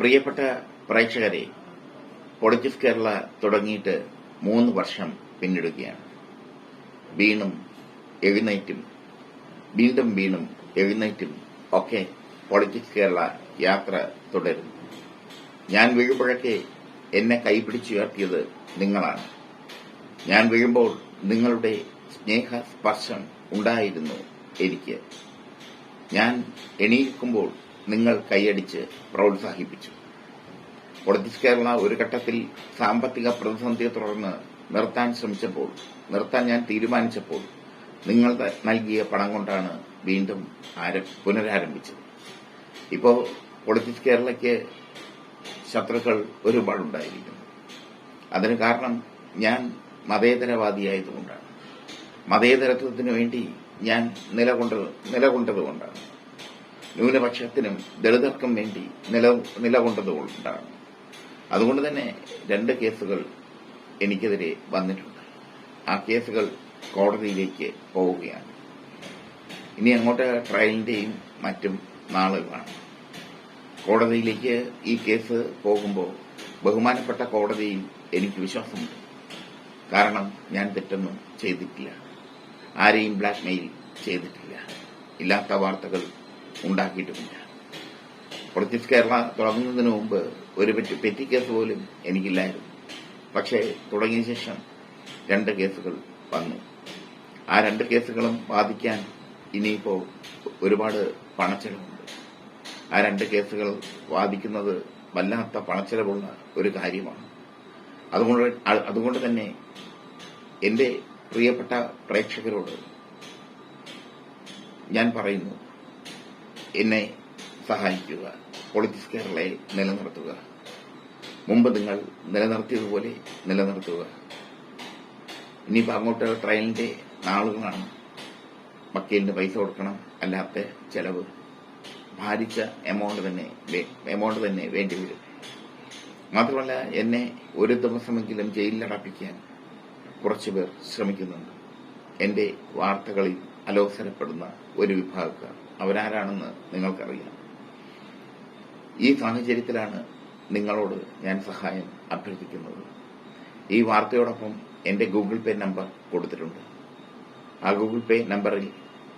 പ്രിയപ്പെട്ട പ്രേക്ഷകരെ പൊളിറ്റിക്സ് കേരള തുടങ്ങിയിട്ട് മൂന്ന് വർഷം പിന്നിടുകയാണ്. വീണും എഴുന്നേറ്റും വീണ്ടും വീണും എഴുന്നേറ്റും ഒക്കെ പൊളിറ്റിക്സ് കേരള യാത്ര തുടരുന്നു. ഞാൻ വീഴുമ്പോഴൊക്കെ എന്നെ കൈപിടിച്ചുയർത്തിയത് നിങ്ങളാണ്. ഞാൻ വീഴുമ്പോൾ നിങ്ങളുടെ സ്നേഹ സ്പർശം ഉണ്ടായിരുന്നു എനിക്ക്. ഞാൻ എണീക്കുമ്പോൾ നിങ്ങൾ കൈയടിച്ച് പ്രോത്സാഹിപ്പിച്ചു. പൊളിറ്റിക്സ് കേരള ഒരു ഘട്ടത്തിൽ സാമ്പത്തിക പ്രതിസന്ധിയെ തുടർന്ന് നിർത്താൻ ശ്രമിച്ചപ്പോൾ നിർത്താൻ ഞാൻ തീരുമാനിച്ചപ്പോൾ നിങ്ങൾ നൽകിയ പണം കൊണ്ടാണ് വീണ്ടും പുനരാരംഭിച്ചത്. ഇപ്പോ പൊളിറ്റിക്സ് കേരളയ്ക്ക് ശത്രുക്കൾ ഒരുപാടുണ്ടായിരിക്കുന്നു. അതിന് കാരണം ഞാൻ മതേതരവാദിയായതുകൊണ്ടാണ്. മതേതരത്വത്തിന് വേണ്ടി ഞാൻ നിലകൊണ്ടത് നിലകൊണ്ടതുകൊണ്ടാണ് ന്യൂനപക്ഷത്തിനും ദളിതർക്കും വേണ്ടി നില നിലകൊണ്ടതുകൊണ്ടാണ് അതുകൊണ്ട് തന്നെ രണ്ട് കേസുകൾ എനിക്കെതിരെ വന്നിട്ടുണ്ട്. ആ കേസുകൾ കോടതിയിലേക്ക് പോവുകയാണ്. ഇനി അങ്ങോട്ട് ട്രയലിന്റെയും മറ്റും നാളുകളാണ്. കോടതിയിലേക്ക് ഈ കേസ് പോകുമ്പോൾ ബഹുമാനപ്പെട്ട കോടതിയിൽ എനിക്ക് വിശ്വാസമുണ്ട്. കാരണം ഞാൻ തെറ്റൊന്നും ചെയ്തിട്ടില്ല. ആരെയും ബ്ലാക്ക്മെയിൽ ചെയ്തിട്ടില്ല. ഇല്ലാത്ത വാർത്തകൾ ഉണ്ടാക്കിയിട്ടുമില്ല പ്രൊജക്ട് കേരള തുടങ്ങുന്നതിന് മുമ്പ് ഒരു പെറ്റി പെറ്റി കേസ് പോലും എനിക്കില്ലായിരുന്നു. പക്ഷേ തുടങ്ങിയ ശേഷം രണ്ട് കേസുകൾ വന്നു. ആ രണ്ട് കേസുകളും ബാധിക്കാൻ ഇനിയിപ്പോ ഒരുപാട് പണച്ചെലവുണ്ട്. ആ രണ്ട് കേസുകൾ വാദിക്കുന്നത് വല്ലാത്ത പണച്ചെലവുള്ള ഒരു കാര്യമാണ്. അതുകൊണ്ട് അതുകൊണ്ട് തന്നെ എന്റെ പ്രിയപ്പെട്ട പ്രേക്ഷകരോട് ഞാൻ പറയുന്നു എന്നെ സഹായിക്കുക. പൊളിറ്റിക്സ് കേരളയെ നിലനിർത്തുക. മുമ്പ് നിങ്ങൾ നിലനിർത്തിയതുപോലെ നിലനിർത്തുക. ഇനിയിപ്പോൾ അങ്ങോട്ട് ട്രെയിനിന്റെ നാളുകളാണ്. വക്കീലിന് പൈസ കൊടുക്കണം അല്ലാത്ത ചെലവ്. ഭാരിച്ച എമൗണ്ട് തന്നെ എമൗണ്ട് തന്നെ വേണ്ടിവരും മാത്രമല്ല എന്നെ ഒരു ദിവസമെങ്കിലും ജയിലിലടപ്പിക്കാൻ കുറച്ചുപേർ ശ്രമിക്കുന്നുണ്ട്. എന്റെ വാർത്തകളിൽ അലോസരപ്പെടുന്ന ഒരു വിഭാഗക്കാർ. അവരാരാണെന്ന് നിങ്ങൾക്കറിയാം. ഈ സാഹചര്യത്തിലാണ് നിങ്ങളോട് ഞാൻ സഹായം അഭ്യർത്ഥിക്കുന്നത്. ഈ വാർത്തയോടൊപ്പം എന്റെ ഗൂഗിൾ പേ നമ്പർ കൊടുത്തിട്ടുണ്ട്. ആ ഗൂഗിൾ പേ നമ്പറിൽ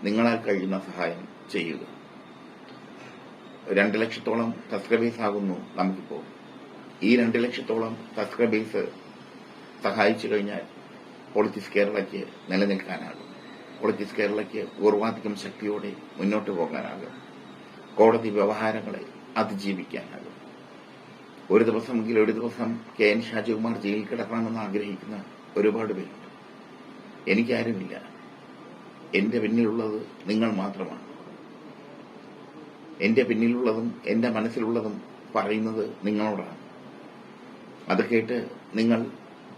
നിങ്ങളാൽ കഴിയുന്ന സഹായം ചെയ്യുക. രണ്ട് ലക്ഷത്തോളം സബ്സ്ക്രൈബേഴ്സ് ആകുന്നു നമുക്കിപ്പോൾ ഈ രണ്ട് ലക്ഷത്തോളം സബ്സ്ക്രൈബേഴ്സ് സഹായിച്ചു കഴിഞ്ഞാൽ പൊളിറ്റിക്സ് കേരളയ്ക്ക് നിലനിൽക്കാനാകും. പൊളിറ്റിക്സ് കേരളയ്ക്ക് പൂർവാധികം ശക്തിയോടെ മുന്നോട്ട് പോകാനാകും. കോടതി വ്യവഹാരങ്ങളെ അതിജീവിക്കാനാകും. ഒരു ദിവസമെങ്കിൽ ഒരു ദിവസം കെ എൻ ഷാജികുമാർ ജയിലിൽ കിടക്കണമെന്ന് ആഗ്രഹിക്കുന്ന ഒരുപാട് പേരുണ്ട്. എനിക്കാരുമില്ല. എന്റെ പിന്നിലുള്ളത് നിങ്ങൾ മാത്രമാണ്. എന്റെ പിന്നിലുള്ളതും എന്റെ മനസ്സിലുള്ളതും പറയുന്നത് നിങ്ങളോടാണ്. അത് കേട്ട് നിങ്ങൾ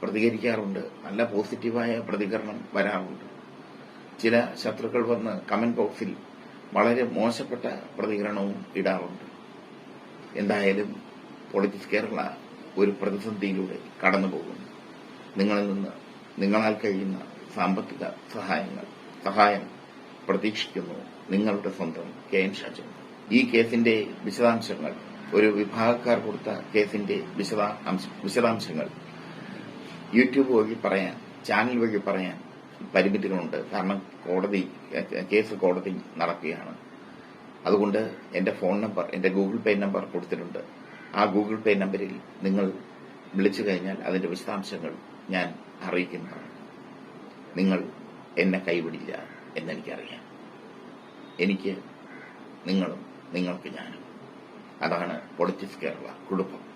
പ്രതികരിക്കാറുണ്ട്. നല്ല പോസിറ്റീവായ പ്രതികരണം വരാറുണ്ട്. ചില ശത്രുക്കൾ വന്ന് കമന്റ് ബോക്സിൽ വളരെ മോശപ്പെട്ട പ്രതികരണവും ഇടാറുണ്ട്. എന്തായാലും പൊളിറ്റിക്സ് കേരള ഒരു പ്രതിസന്ധിയിലൂടെ കടന്നുപോകുന്നു നിങ്ങളിൽ നിന്ന് നിങ്ങളാൽ കഴിയുന്ന സാമ്പത്തിക സഹായങ്ങൾ സഹായം പ്രതീക്ഷിക്കുന്നു നിങ്ങളുടെ സ്വന്തം കെ എൻ ഷാജൻ. ഈ കേസിന്റെ വിശദാംശങ്ങൾ ഒരു വിഭാഗക്കാർ കൊടുത്ത കേസിന്റെ വിശദാംശങ്ങൾ യൂട്യൂബ് വഴി പറയാൻ ചാനൽ വഴി പറയാൻ പരിമിതികളുണ്ട്. കാരണം കോടതി കേസ് കോടതി നടക്കുകയാണ്. അതുകൊണ്ട് എന്റെ ഫോൺ നമ്പർ എന്റെ ഗൂഗിൾ പേ നമ്പർ കൊടുത്തിട്ടുണ്ട്. ആ ഗൂഗിൾ പേ നമ്പറിൽ നിങ്ങൾ വിളിച്ചു കഴിഞ്ഞാൽ അതിന്റെ വിശദാംശങ്ങൾ ഞാൻ അറിയിക്കുന്നതാണ്. നിങ്ങൾ എന്നെ കൈവിടില്ല എന്നെനിക്കറിയാം. എനിക്ക് നിങ്ങളും നിങ്ങൾക്ക് ഞാനും. അതാണ് പൊളിറ്റിക്സ് കേരള കുടുംബം.